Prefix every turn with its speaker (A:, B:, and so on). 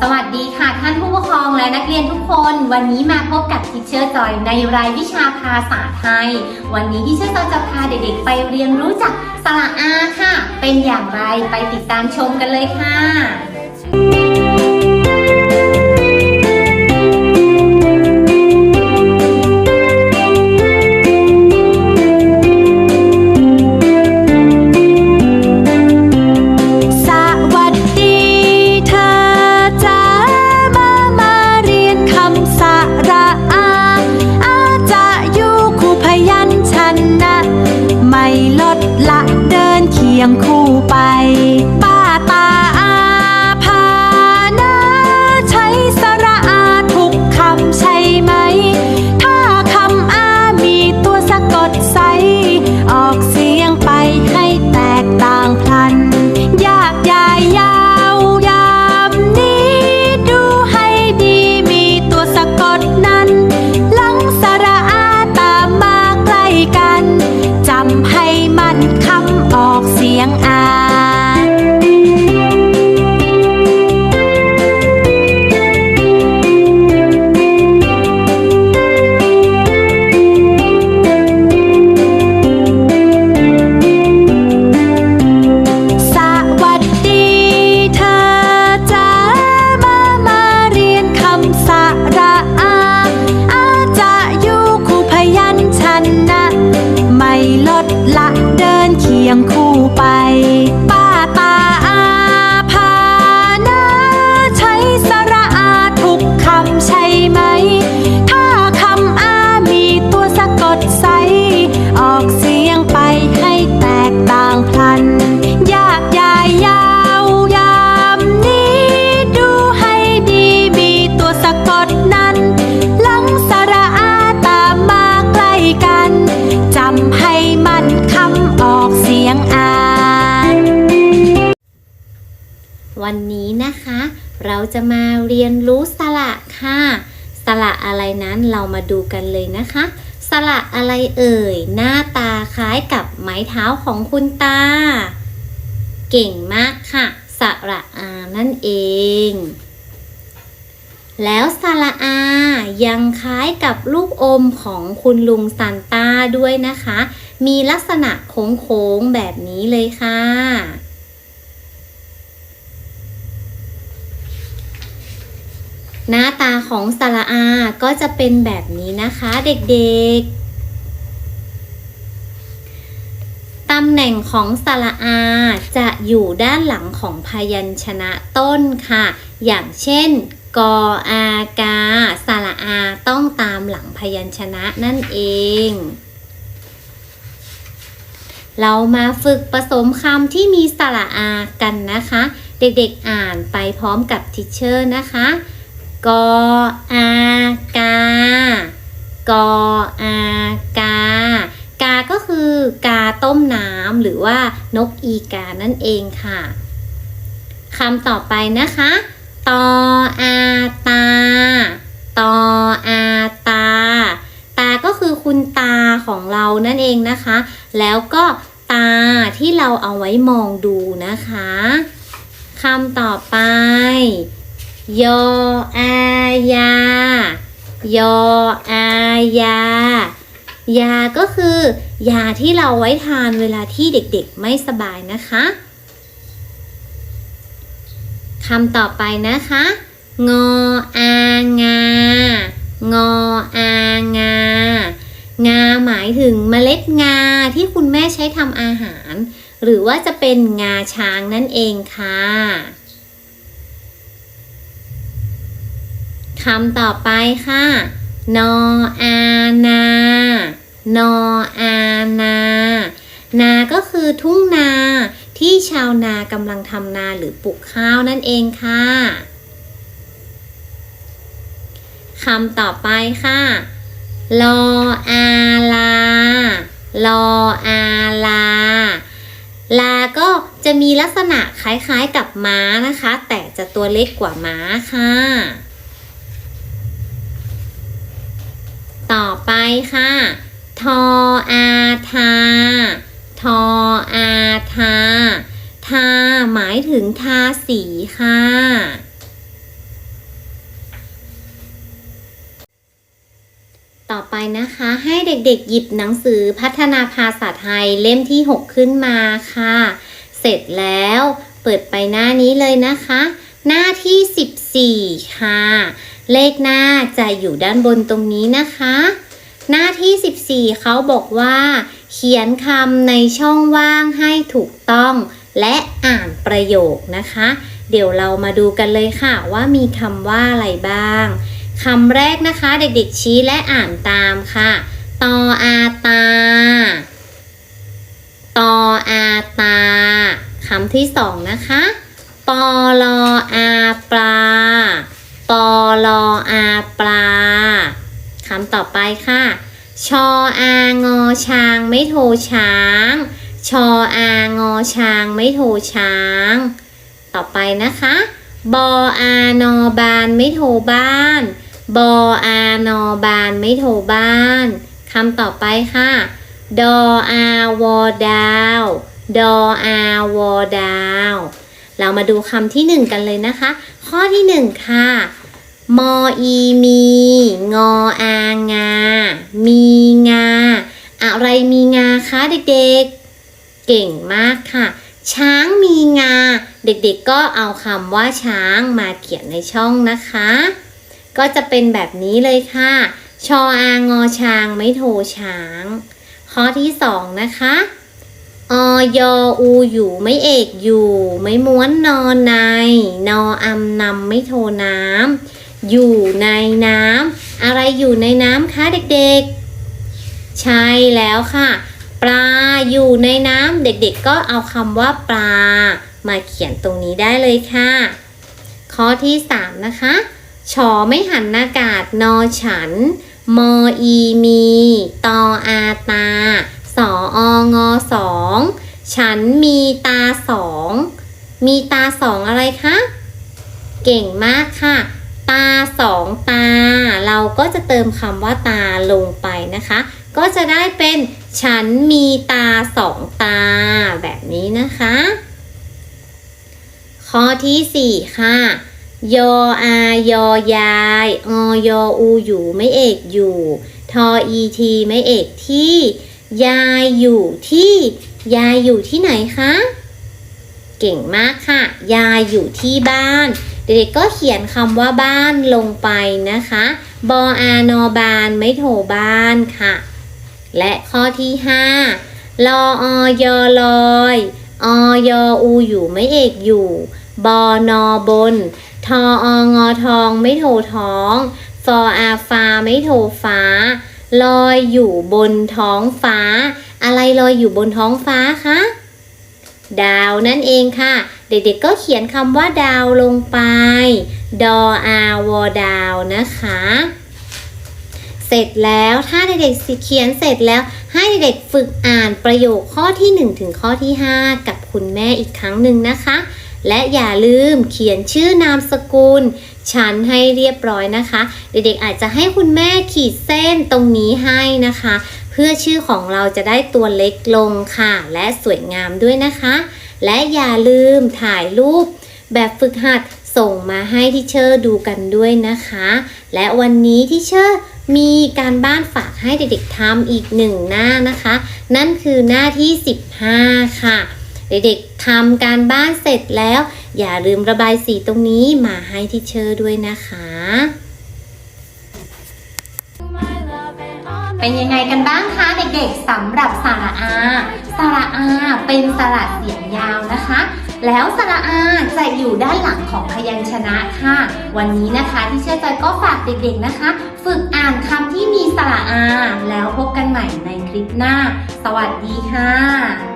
A: สวัสดีค่ะท่านผู้ปกครองและนักเรียนทุกคน วันนี้มาพบกับทิเชอร์จอยในรายวิชาภาษาไทย วันนี้ทิเชอร์จอยจะพาเด็กๆ ไปเรียนรู้จักสระอาค่ะ เป็นอย่างไรไปติดตามชมกันเลยค่ะ
B: จะมาเรียนรู้สระค่ะ สระอะไรนั้นเรา
A: มาดูกันเลยนะคะ สระอะไรเอ่ย หน้าตาคล้ายกับไม้เท้าของคุณตา เก่งมากค่ะ สระอานั่นเอง แล้วสระอายังคล้ายกับลูกอมของคุณลุงซันต้าด้วยนะคะ มีลักษณะโค้งๆแบบนี้เลยค่ะ หน้าตาของสระอา ก็จะเป็นแบบนี้นะคะเด็กๆ ตำแหน่งของสระอา จะอยู่ด้านหลังของพยัญชนะต้นค่ะ อย่างเช่น กออากาสระอาต้องตามหลังพยัญชนะนั่นเองเรามาฝึกผสมคำที่มีสระอากันนะคะ เด็กๆอ่านไปพร้อมกับทิเชอร์นะคะ กออากากออากากาก็คือกาต้มน้ำหรือว่านกอีกานั่นเองค่ะคำต่อไปนะคะตออาตาตออาตา ตาก็คือคุณตาของเรานั่นเองนะคะ แล้วก็ตาที่เราเอาไว้มองดูนะคะคำต่อไป ยออายา ยออายา ยาก็คือยาที่เราไว้ทานเวลาที่เด็กๆไม่สบายนะคะคำต่อไปนะคะ งออางา งออางา งาหมายถึงเมล็ดงาที่คุณแม่ใช้ทำอาหาร หรือว่าจะเป็นงาช้างนั่นเองค่ะ คำต่อไปค่ะ นออานา นออานา นาก็คือทุ่งนาที่ชาวนากำลังทำนาหรือปลูกข้าวนั่นเองค่ะคำต่อไปค่ะ ลออาลา ลออาลา ลาก็จะมีลักษณะคล้ายๆกับม้านะคะ แต่จะตัวเล็กกว่าม้าค่ะ ต่อไปค่ะ ทออาทา ทออาทา ทาหมายถึงทาสีค่ะ ต่อไปนะคะให้เด็กๆหยิบหนังสือพัฒนาภาษาไทยเล่มที่ 6 ขึ้นมาค่ะ เสร็จแล้วเปิดไปหน้านี้เลยนะคะ หน้าที่ 14 ค่ะ เลขหน้าจะอยู่ด้านบนตรงนี้นะคะ หน้าที่ 14 เขาบอกว่า เขียนคำในช่องว่างให้ถูกต้อง และอ่านประโยคนะคะ เดี๋ยวเรามาดูกันเลยค่ะว่ามีคำว่าอะไรบ้างคำแรกนะคะเด็กๆชี้และอ่านตามค่ะตออาตาตออาตาคำที่สองนะคะ ปอลออาปลา ปอลออา ปลาคำต่อไปค่ะ ชออางอช้างไม่โทช้าง ชออางอช้างไม่โทช้าง ต่อไปนะคะ บออานอบานไม่โทบ้าน บออานอบานไม่โทบ้านคำต่อไปค่ะ ดออาวอดาว ดออาวอดาว เรามาดูคำที่หนึ่งกันเลยนะคะ ข้อที่หนึ่งค่ะ มออีมี งออางา มีงา อะไรมีงาคะเด็กๆ เก่งมากค่ะ ช้างมีงา เด็กๆก็เอาคำว่าช้างมาเขียนในช่องนะคะ ก็จะเป็นแบบนี้เลยค่ะ ชออางอช้างไม่โทช้าง ข้อที่สองนะคะออยอูอยู่ไม่เอกอยู่ ไม่ม้วนนอนใน นออำนำไม่โทน้ำ อยู่ในน้ำอะไรอยู่ในน้ำคะเด็กๆ ใช่แล้วค่ะ ปลาอยู่ในน้ำเด็กๆ ก็เอาคำว่าปลา มาเขียนตรงนี้ได้เลยค่ะ ข้อที่ 3 นะคะชอไม่หันอากาศนอฉัน มออีมี ตออาตา สอองอสองฉันมีตาสอง มีตาสองอะไรคะ เก่งมากค่ะ ตาสองตา เราก็จะเติมคำว่าตาลงไปนะคะ ก็จะได้เป็นฉันมีตาสองตา แบบนี้นะคะ ข้อที่ 4 ค่ะยออายอยายออยอูอยู่ไม่เอกอยู่ ทออีทีไม่เอกที่ ยายอยู่ที่ ยายอยู่ที่ไหนคะ เก่งมากค่ะ ยายอยู่ที่บ้าน เด็กๆก็เขียนคำว่าบ้านลงไปนะคะ บออานอบานไม่โทบ้านค่ะ และข้อที่5ลออยอลอยออยอูอยู่ไม่เอกอยู่ บอนอบน ทอองอทองไม่โทท้องฟออาฟาไม่โทฟ้า ลอยอยู่บนท้องฟ้า อะไรลอยอยู่บนท้องฟ้าคะ ดาวนั่นเองค่ะ เด็กๆก็เขียนคำว่าดาวลงไป ดออาวอดาวนะคะ เสร็จแล้วถ้าเด็กๆเขียนเสร็จแล้ว ให้เด็กๆฝึกอ่านประโยคข้อที่ 1 ถึงข้อที่ 5 กับคุณแม่อีกครั้งหนึ่งนะคะ และอย่าลืมเขียนชื่อนามสกุลชั้นให้เรียบร้อยนะคะ เด็กๆอาจจะให้คุณแม่ขีดเส้นตรงนี้ให้นะคะ พื่อชื่อของเราจะได้ตัวเล็กลงค่ะ และสวยงามด้วยนะคะ และอย่าลืมถ่ายรูป แบบฝึกหัดส่งมาให้ที่เชอร์ดูกันด้วยนะคะ และวันนี้ที่เชอร์มีการบ้านฝากให้เด็กๆทำอีกหนึ่งหน้านะคะ นั่นคือหน้าที่ 15 ค่ะ เด็กๆทำการบ้านเสร็จแล้ว อย่าลืมระบายสีตรงนี้มาให้ที่เชอร์ด้วยนะคะ เป็นยังไงกันบ้างคะเด็กๆสำหรับสระอา สระอาเป็นสระเสียงยาวนะคะ แล้วสระอาจะอยู่ด้านหลังของพยัญชนะค่ะ วันนี้นะคะที่เชื่อใจก็ฝากเด็กๆนะคะ ฝึกอ่านคำที่มีสระอา แล้วพบกันใหม่ในคลิปหน้า สวัสดีค่ะ